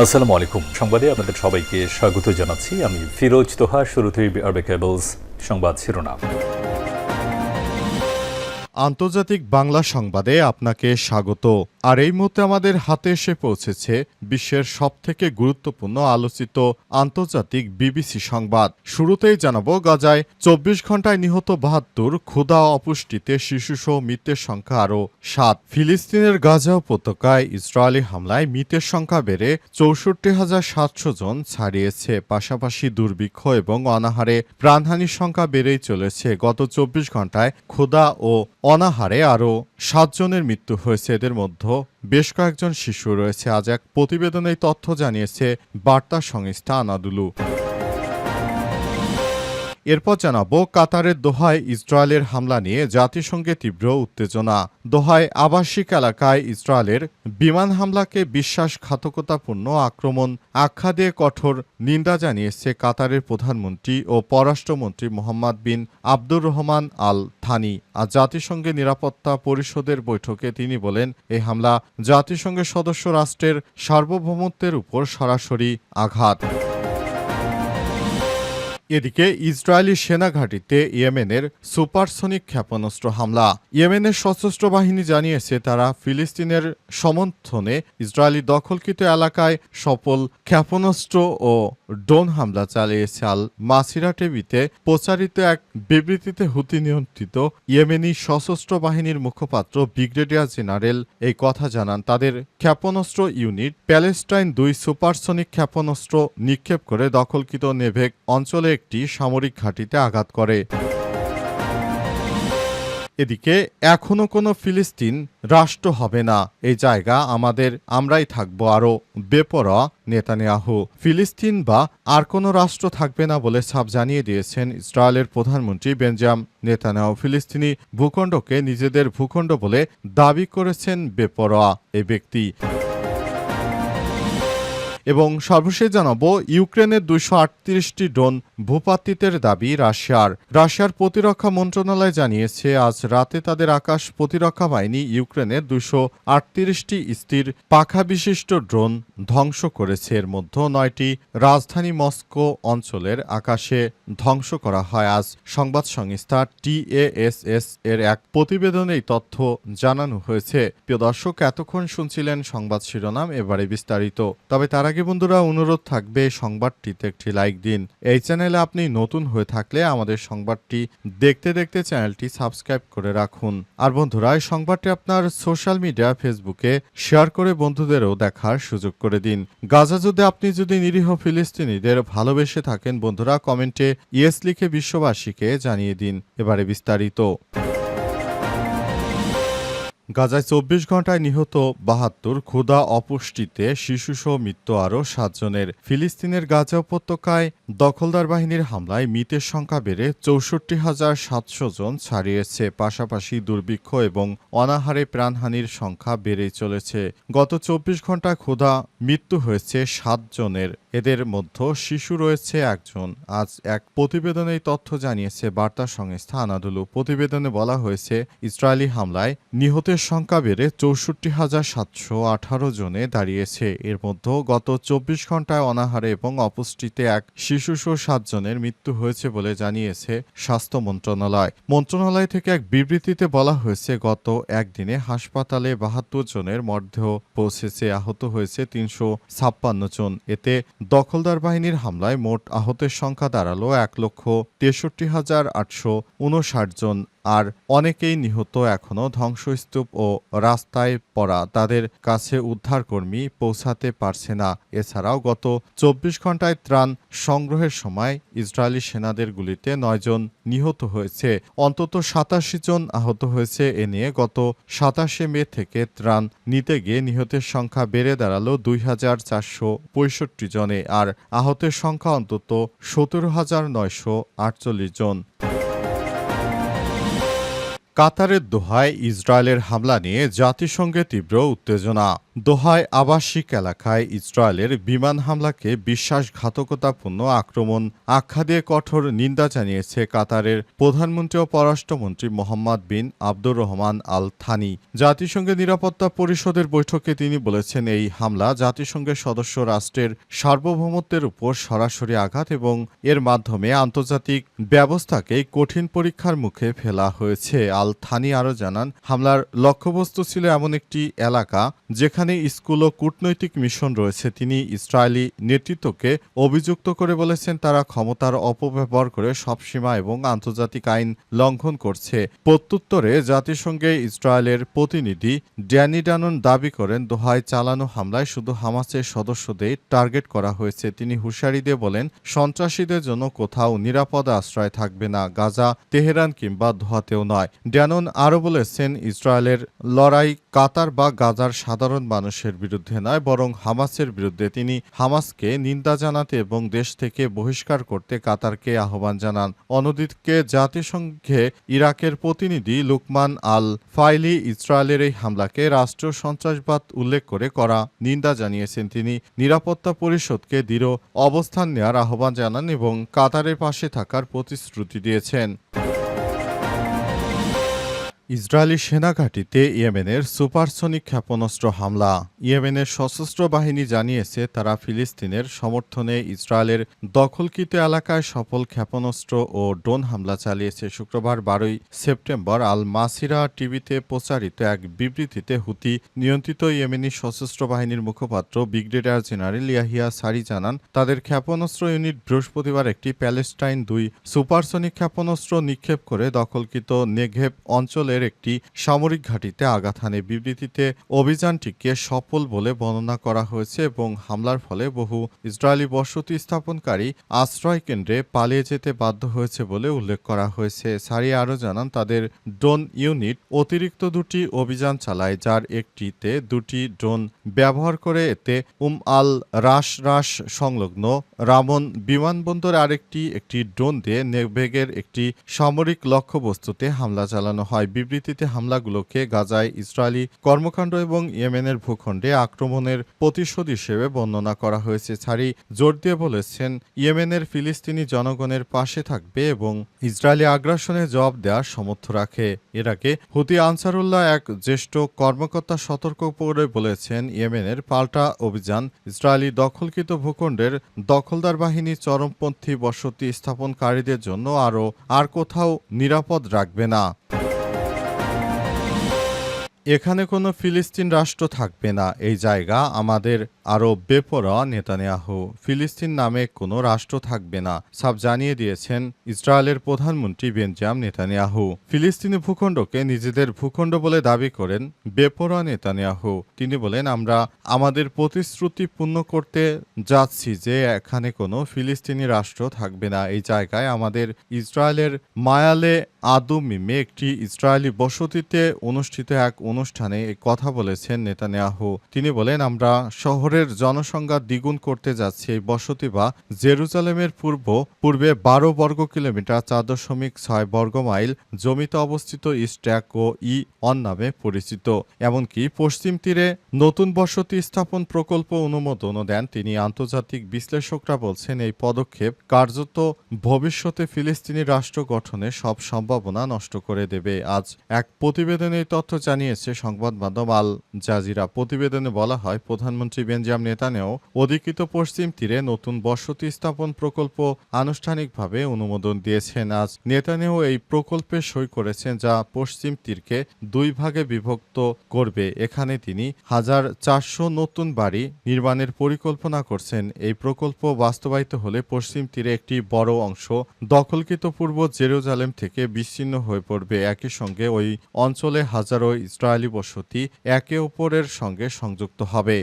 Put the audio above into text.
আসসালামু আলাইকুম। সংবাদে আপনাদের সবাইকে স্বাগত জানাচ্ছি। আমি ফিরোজ তোহা, শুরুতেই আরবে কেবলস সংবাদ শিরোনাম। আন্তর্জাতিক বাংলা সংবাদে আপনাকে স্বাগত। আর এই মুহূর্তে আমাদের হাতে এসে পৌঁছেছে বিশ্বের সবথেকে গুরুত্বপূর্ণ আলোচিত আন্তর্জাতিক বিবিসি সংবাদ। শুরুতেই জানাব, গাজায় চব্বিশ ঘন্টায় নিহত বাহাত্তর ক্ষুধা অপুষ্টিতে শিশুসহ মৃতের সংখ্যা আরও সাত। ফিলিস্তিনের গাজা উপত্যকায় ইসরায়েলি হামলায় মৃতের সংখ্যা বেড়ে চৌষট্টি হাজার সাতশো জন ছাড়িয়েছে। পাশাপাশি দুর্ভিক্ষ এবং অনাহারে প্রাণহানির সংখ্যা বেড়েই চলেছে। গত চব্বিশ ঘন্টায় ক্ষুধা ও অনাহারে আরও সাতজনের মৃত্যু হয়েছে। এদের মধ্যে বেশ কয়েকজন শিশু রয়েছে। আজ এক প্রতিবেদনে তথ্য জানিয়েছে বার্তা সংস্থা আনাদুলু। এরপর জানাব কাতারের দোহায় ইসরায়েলের হামলা নিয়ে জাতিসংঘে তীব্র উত্তেজনা। দোহায় আবাসিক এলাকায় ইসরায়েলের বিমান হামলাকে বিশ্বাসঘাতকতাপূর্ণ আক্রমণ। আখ্যা দিয়ে কঠোর নিন্দা জানিয়েছে কাতারের প্রধানমন্ত্রী ও পররাষ্ট্রমন্ত্রী Mohammed bin Abdur Rahman Al Thani. আর জাতিসংঘের নিরাপত্তা পরিষদের বৈঠকে তিনি বলেন এই হামলা জাতিসংঘের সদস্য রাষ্ট্রের সার্বভৌমত্বের উপর সরাসরি আঘাত। এদিকে ইসরায়েলি সেনাঘাঁটিতে ইয়েমেনের সুপারসনিক ক্ষেপণাস্ত্র হামলা। ইয়েমেনের সশস্ত্র বাহিনী জানিয়েছে, তারা ফিলিস্তিনের সমর্থনে ইসরায়েলি দখলকৃত এলাকায় সফল ক্ষেপণাস্ত্র ও ড্রোন হামলা চালিয়েছে। আল মাসিরা টেবিতে প্রচারিত এক বিবৃতিতে হুতি নিয়ন্ত্রিত ইয়েমেনি সশস্ত্র বাহিনীর মুখপাত্র ব্রিগেডিয়ার জেনারেল এই কথা জানান। তাদের ক্ষেপণাস্ত্র ইউনিট প্যালেস্টাইন দুই সুপারসনিক ক্ষেপণাস্ত্র নিক্ষেপ করে দখলকৃত নেভেক অঞ্চলে একটি সামরিক ঘাঁটিতে আঘাত করে। এদিকে, এখনও কোনো ফিলিস্তিন রাষ্ট্র হবে না। এই জায়গা আমাদের, আমরাই থাকব আরও বেপরোয়া নেতানিয়াহু। ফিলিস্তিন বা আর কোনো রাষ্ট্র থাকবে না বলে ছাপ জানিয়ে দিয়েছেন ইসরায়েলের প্রধানমন্ত্রী বেঞ্জাম নেতানিয়াহু। ফিলিস্তিনি ভূখণ্ডকে নিজেদের ভূখণ্ড বলে দাবি করেছেন বেপরোয়া এ ব্যক্তি। এবং সর্বশেষ জানাব ইউক্রেনের দুইশো আটত্রিশটি ড্রোন ভূপাতিতের দাবি রাশিয়ার। রাশিয়ার প্রতিরক্ষা মন্ত্রণালয় জানিয়েছে, আজ রাতে তাদের আকাশ প্রতিরক্ষা বাহিনী ইউক্রেনের দুইশো আটত্রিশটি স্থির পাখা বিশিষ্ট ড্রোন ধ্বংস করেছে। এর মধ্যে নয়টি রাজধানী মস্কো অঞ্চলের আকাশে ধ্বংস করা হয়। আজ সংবাদ সংস্থা টিএএসএস এর এক প্রতিবেদনে এই তথ্য জানানো হয়েছে। প্রিয় দর্শক, এতক্ষণ শুনছিলেন সংবাদ শিরোনাম, এবারে বিস্তারিত। তবে তার আগে বন্ধুরা, অনুরোধ থাকবে সংবাদটিতে একটি লাইক দিন। এই চ্যানেলে আপনি নতুন হয়ে থাকলে আমাদের সংবাদটি দেখতে দেখতে চ্যানেলটি সাবস্ক্রাইব করে রাখুন। আর বন্ধুরা, এই সংবাদটি আপনার সোশ্যাল মিডিয়া ফেসবুকে শেয়ার করে বন্ধুদেরও দেখার সুযোগ করে দিন। গাজা যুদ্ধে আপনি যদি নিরীহ ফিলিস্তিনিদের ভালোবেসে থাকেন, বন্ধুরা কমেন্টে ইয়েস লিখে বিশ্ববাসীকে জানিয়ে দিন। এবারে বিস্তারিত। গাজায় চব্বিশ ঘন্টায় নিহত বাহাত্তর ক্ষুধা অপুষ্টিতে শিশুসহ মৃত্যু আরও সাতজনের ফিলিস্তিনের গাজা উপত্যকায় দখলদার বাহিনীর হামলায় মৃতের সংখ্যা বেড়ে চৌষট্টি হাজার সাতশো জন ছাড়িয়েছে। পাশাপাশি দুর্ভিক্ষ এবং অনাহারে প্রাণহানির সংখ্যা বেড়েই চলেছে। গত চব্বিশ ঘণ্টা ক্ষুধা, মৃত্যু হয়েছে সাতজনের এদের মধ্যে শিশু রয়েছে একজন। আজ এক প্রতিবেদনে তথ্য জানিয়েছে বার্তা সংস্থা আনাদুলু। প্রতিবেদনে বলা হয়েছে, ইসরায়েলি হামলায় নিহতের সংখ্যা বেড়ে চৌষট্টি হাজার সাতশো আঠারো জনে দাঁড়িয়েছে। এর মধ্যে গত চব্বিশ ঘন্টায় অনাহারে এবং অপুষ্টিতে এক শিশুসহ সাতজনের মৃত্যু হয়েছে বলে জানিয়েছে স্বাস্থ্য মন্ত্রণালয়। মন্ত্রণালয় থেকে এক বিবৃতিতে বলা হয়েছে, গত একদিনে হাসপাতালে বাহাত্তর জনের মধ্যে পৌঁছেছে, আহত হয়েছে তিনশো ছাপ্পান্ন জন। এতে দখলদার বাহিনীর হামলায় মোট আহতের সংখ্যা দাঁড়াল এক লক্ষ তেষট্টি হাজার আটশো উনষাট জন। আর অনেকেই নিহত এখনও ধ্বংসস্তূপ ও রাস্তায় পড়া তাদের কাছে উদ্ধারকর্মী পৌঁছাতে পারছে না। এছাড়াও গত চব্বিশ ঘন্টায় ত্রাণ সংগ্রহের সময় ইসরায়েলি সেনাদের গুলিতে নয়জন নিহত হয়েছে। অন্তত সাতাশি জন আহত হয়েছে। এ নিয়ে গত সাতাশে মে থেকে ত্রাণ নিতে গিয়ে নিহতের সংখ্যা বেড়ে দাঁড়াল দুই হাজার চারশো পঁয়ষট্টি জনে। আর আহতের সংখ্যা অন্তত সতেরো হাজার নয়শো আটচল্লিশ জন। কাতারের দোহায় ইসরায়েলের হামলা নিয়ে জাতিসংঘে তীব্র উত্তেজনা। দোহায় আবাসিক এলাকায় ইসরায়েলের বিমান হামলাকে বিশ্বাসঘাতকতাপূর্ণ আক্রমণ আখ্যা দিয়ে কঠোর নিন্দা জানিয়েছে কাতারের প্রধানমন্ত্রী ও পররাষ্ট্রমন্ত্রী Mohammed bin Abdur Rahman Al Thani জাতিসংঘের নিরাপত্তা পরিষদের বৈঠকে তিনি বলেছেন, এই হামলা জাতিসংঘের সদস্য রাষ্ট্রের সার্বভৌমত্বের উপর সরাসরি আঘাত এবং এর মাধ্যমে আন্তর্জাতিক ব্যবস্থাকে কঠিন পরীক্ষার মুখে ফেলা হয়েছে। আল থানি আরও জানান, হামলার লক্ষ্যবস্তু ছিল এমন একটি এলাকা যেখানে স্কুল ও কূটনৈতিক মিশন রয়েছে। তিনি ইসরায়েলি নেতৃত্বকে অভিযুক্ত করে বলেছেন, তারা ক্ষমতার অপব্যবহার করে সব সীমা এবং আন্তর্জাতিক আইন লঙ্ঘন করছে। প্রত্যুত্তরে জাতিসংঘে ইসরায়েলের প্রতিনিধি ড্যানি ডানন দাবি করেন, দোহায় চালানো হামলায় শুধু হামাসের সদস্যদের টার্গেট করা হয়েছে। তিনি হুঁশিয়ারি দিয়ে বলেন, সন্ত্রাসীদের জন্য কোথাও নিরাপদ আশ্রয় থাকবে না, গাজা, তেহরান কিংবা দোহাতেও নয়। ড্যানন আরও বলেছেন, ইসরায়েলের লড়াই কাতার বা গাজার সাধারণ মানুষের বিরুদ্ধে নয়, বরং হামাসের বিরুদ্ধে। তিনি হামাসকে নিন্দা জানাতে এবং দেশ থেকে বহিষ্কার করতে কাতারকে আহ্বান জানান। অন্যদিকে জাতিসংঘে ইরাকের প্রতিনিধি লুকমান আল ফাইলি ইসরায়েলের এই হামলাকে রাষ্ট্রীয় সন্ত্রাসবাদ উল্লেখ করে করা নিন্দা জানিয়েছেন তিনি। নিরাপত্তা পরিষদকে দৃঢ় অবস্থান নেওয়ার আহ্বান জানান এবং কাতারের পাশে থাকার প্রতিশ্রুতি দিয়েছেন। ইসরায়েলি সেনাঘাঁটিতে ইয়েমেনের সুপারসনিক ক্ষেপণাস্ত্র হামলা। ইয়েমেনের সশস্ত্র বাহিনী জানিয়েছে, তারা ফিলিস্তিনের সমর্থনে ইসরায়েলের দখলকৃত এলাকায় সফল ক্ষেপণাস্ত্র ও ড্রোন হামলা চালিয়েছে। শুক্রবার বারোই সেপ্টেম্বর আল মাসিরা টিভিতে প্রচারিত এক বিবৃতিতে হুতি নিয়ন্ত্রিত ইয়েমেনি সশস্ত্র বাহিনীর মুখপাত্র ব্রিগেডিয়ার জেনারেল ইয়াহিয়া সারি জানান, তাদের ক্ষেপণাস্ত্র ইউনিট বৃহস্পতিবার একটি প্যালেস্টাইন দুই সুপারসনিক ক্ষেপণাস্ত্র নিক্ষেপ করে দখলকৃত নেঘেব অঞ্চলের একটি সামরিক ঘাঁটিতে আঘাত হানে। বিবৃতিতে অভিযানটিকে সফল বলে বর্ণনা করা হয়েছে এবং হামলার ফলে বহু ইসরায়েলি বসতি স্থাপনকারী আশ্রয় কেন্দ্রে পালিয়ে যেতে বাধ্য হয়েছে বলে উল্লেখ করা হয়েছে। সারি আরও জানান, তাদের ড্রোন ইউনিট অতিরিক্ত দুটি অভিযান চালায়, যার একটিতে দুটি ড্রোন ব্যবহার করে এতে উম আল রাস রাস সংলগ্ন রামন বিমানবন্দর আরেকটি, একটি ড্রোন দিয়ে নেভেগের একটি সামরিক লক্ষ্যবস্তুতে হামলা চালানো হয়। বিবৃতিতে হামলাগুলোকে গাজায় ইসরায়েলি কর্মকাণ্ড এবং ইয়েমেনের ভূখণ্ডে আক্রমণের প্রতিশোধ হিসেবে বর্ণনা করা হয়েছে। ছাড়ি জোর দিয়ে বলেছেন, ইয়েমেনের ফিলিস্তিনি জনগণের পাশে থাকবে এবং ইসরায়েলি আগ্রাসনে জবাব দেওয়ার সমর্থ রাখে। এর আগে হুতি আনসারুল্লাহ এক জ্যেষ্ঠ কর্মকর্তা সতর্ক করে বলেছেন, ইয়েমেনের পাল্টা অভিযান ইসরায়েলি দখলকৃত ভূখণ্ডের দখলদার বাহিনী চরমপন্থী বসতি স্থাপনকারীদের জন্য আরও আর কোথাও নিরাপদ রাখবে না। এখানে কোনো ফিলিস্তিন রাষ্ট্র থাকবে না। এই জায়গা আমাদের আরও বেপরোয়া, নেতানিয়াহু। ফিলিস্তিন নামে কোনো রাষ্ট্র থাকবে না, সাব জানিয়ে দিয়েছেন ইসরায়েলের প্রধানমন্ত্রী বেঞ্জাম নেতানিয়াহু। ফিলিস্তিনি ভূখণ্ডকে নিজেদের ভূখণ্ড বলে দাবি করেন বেপরোয়া নেতানিয়াহু। তিনি বলেন, আমরা আমাদের প্রতিশ্রুতি পূর্ণ করতে যাচ্ছি যে এখানে কোনো ফিলিস্তিনি রাষ্ট্র থাকবে না। এই জায়গায় আমাদের ইসরায়েলের মায়ালে আদুমিমে একটি ইসরায়েলি বসতিতে অনুষ্ঠিত এক অনুষ্ঠানে কথা বলেছেন নেতানিয়াহু। তিনি বলেন, আমরা শহরের জনসংখ্যা দ্বিগুণ করতে যাচ্ছি এই বসতি বা জেরুজালেমের পূর্ব, পূর্বে বারো বর্গ কিলোমিটার চার দশমিক ছয় বর্গ মাইল জমিতে অবস্থিত ইস্ট্যাক ও ই অন নামে পরিচিত। এমনকি পশ্চিম তীরে নতুন বসতি স্থাপন প্রকল্প অনুমোদনও দেন। তিনি আন্তর্জাতিক বিশ্লেষকরা বলছেন, এই পদক্ষেপ কার্যত ভবিষ্যতে ফিলিস্তিনি রাষ্ট্র গঠনে সব সম্ভাবনা নষ্ট করে দেবে। আজ এক প্রতিবেদনে তথ্য জানিয়েছে সংবাদ মাধ্যম আল জাজিরা প্রতিবেদনে বলা হয়, প্রধানমন্ত্রী বেঞ্জাম নেতানেও অধিকৃত পশ্চিম তীরে নতুন বসতি স্থাপন প্রকল্প আনুষ্ঠানিকভাবে অনুমোদন দিয়েছেন। আজ নেতানেও এই প্রকল্পে সই করেছেন, যা পশ্চিম তীরকে দুই ভাগে বিভক্ত করবে। এখানে তিনি হাজার চারশো নতুন বাড়ি নির্মাণের পরিকল্পনা করছেন। এই প্রকল্প বাস্তবায়িত হলে পশ্চিম তীরে একটি বড় অংশ দখলকৃত পূর্ব জেরুজালেম থেকে বিচ্ছিন্ন হয়ে পড়বে। একই সঙ্গে ওই অঞ্চলে হাজারো বসতি একে অপরের সঙ্গে সংযুক্ত হবে।